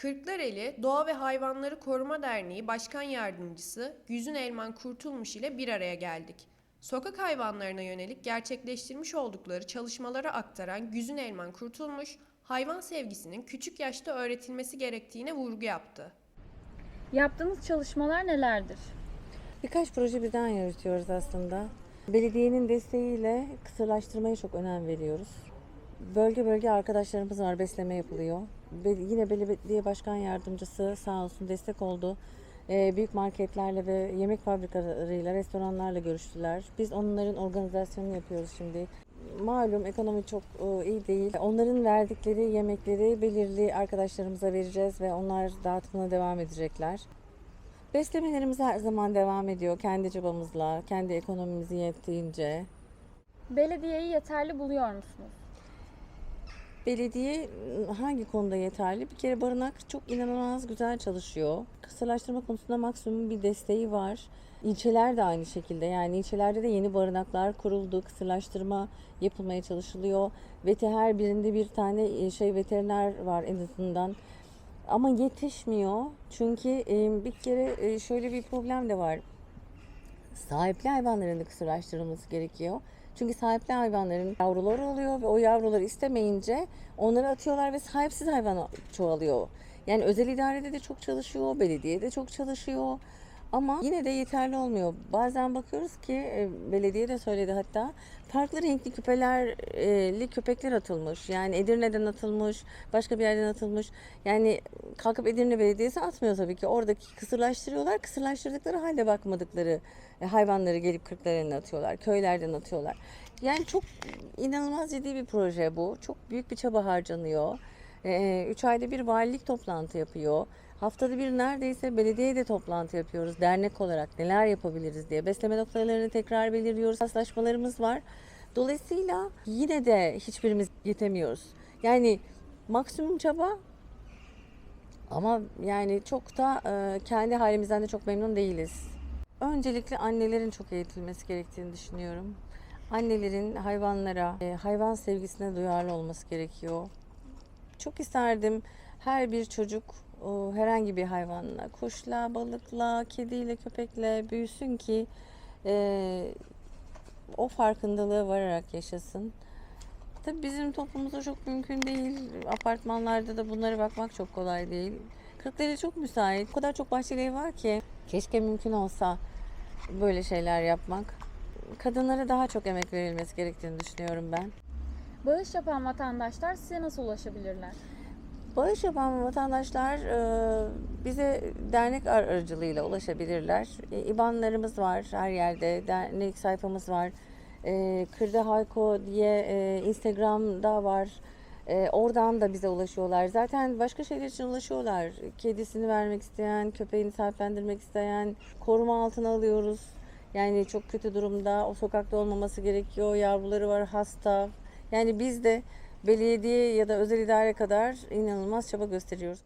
Kırklareli Doğa ve Hayvanları Koruma Derneği Başkan Yardımcısı Güzün Elman Kurtulmuş ile bir araya geldik. Sokak hayvanlarına yönelik gerçekleştirmiş oldukları çalışmalara aktaran Güzün Elman Kurtulmuş, hayvan sevgisinin küçük yaşta öğretilmesi gerektiğine vurgu yaptı. Yaptığınız çalışmalar nelerdir? Birkaç proje birden yürütüyoruz aslında. Belediyenin desteğiyle kısırlaştırmaya çok önem veriyoruz. Bölge bölge arkadaşlarımız var, besleme yapılıyor. Ve yine belediye başkan yardımcısı sağ olsun destek oldu. Ee, büyük marketlerle ve yemek fabrikalarıyla, restoranlarla görüştüler. Biz onların organizasyonunu yapıyoruz şimdi. Malum ekonomi çok e, iyi değil. Onların verdikleri yemekleri belirli arkadaşlarımıza vereceğiz ve onlar dağıtımına devam edecekler. Beslemelerimiz her zaman devam ediyor. Kendi çabamızla, kendi ekonomimizi yettiğince. Belediyeyi yeterli buluyor musunuz? Belediye ıı, hangi konuda yeterli? Bir kere barınak çok inanılmaz güzel çalışıyor. Kısırlaştırma konusunda maksimum bir desteği var. İlçeler de aynı şekilde yani ilçelerde de yeni barınaklar kuruldu. Kısırlaştırma yapılmaya çalışılıyor. Ve her birinde bir tane e, şey veteriner var en azından. Ama yetişmiyor. Çünkü bir kere e, şöyle bir problem de var. Sahipli hayvanların da kısırlaştırılması gerekiyor. Çünkü sahipli hayvanların yavruları oluyor ve o yavruları istemeyince onları atıyorlar ve sahipsiz hayvan çoğalıyor. Yani özel idarede de çok çalışıyor, belediye de çok çalışıyor. Ama yine de yeterli olmuyor. Bazen bakıyoruz ki e, belediye de söyledi hatta farklı renkli küpelerli köpekler atılmış. Yani Edirne'den atılmış, başka bir yerden atılmış. Yani kalkıp Edirne Belediyesi atmıyor tabii ki. Oradaki kısırlaştırıyorlar. Kısırlaştırdıkları halde bakmadıkları e, hayvanları gelip kırklarına atıyorlar. Köylerden atıyorlar. Yani çok inanılmaz ciddi bir proje bu. Çok büyük bir çaba harcanıyor. Ee, Üç ayda bir valilik toplantı yapıyor. Haftada bir neredeyse belediyeye de toplantı yapıyoruz dernek olarak neler yapabiliriz diye. Besleme noktalarını tekrar belirliyoruz. Paslaşmalarımız var. Dolayısıyla yine de hiçbirimiz yetemiyoruz. Yani maksimum çaba ama yani çok da e, kendi halimizden de çok memnun değiliz. Öncelikle annelerin çok eğitilmesi gerektiğini düşünüyorum. Annelerin hayvanlara, e, hayvan sevgisine duyarlı olması gerekiyor. Çok isterdim her bir çocuk herhangi bir hayvanla, kuşla, balıkla, kediyle, köpekle büyüsün ki e, o farkındalığı vararak yaşasın. Tabii bizim toplumumuzda çok mümkün değil. Apartmanlarda da bunlara bakmak çok kolay değil. Kırklareli çok müsait. O kadar çok bahçeli var ki. Keşke mümkün olsa böyle şeyler yapmak. Kadınlara daha çok emek verilmesi gerektiğini düşünüyorum ben. Bağış yapan vatandaşlar size nasıl ulaşabilirler? Bağış yapan vatandaşlar e, bize dernek ar- aracılığıyla ulaşabilirler. E, İbanlarımız var her yerde, dernek sayfamız var. E, Kırda Hayko diye Instagram'da var. Oradan da bize ulaşıyorlar. Zaten başka şeyler için ulaşıyorlar. Kedisini vermek isteyen, köpeğini sahiplendirmek isteyen, koruma altına alıyoruz. Yani çok kötü durumda, o sokakta olmaması gerekiyor, yavruları var hasta. Yani biz de belediye ya da özel idare kadar inanılmaz çaba gösteriyoruz.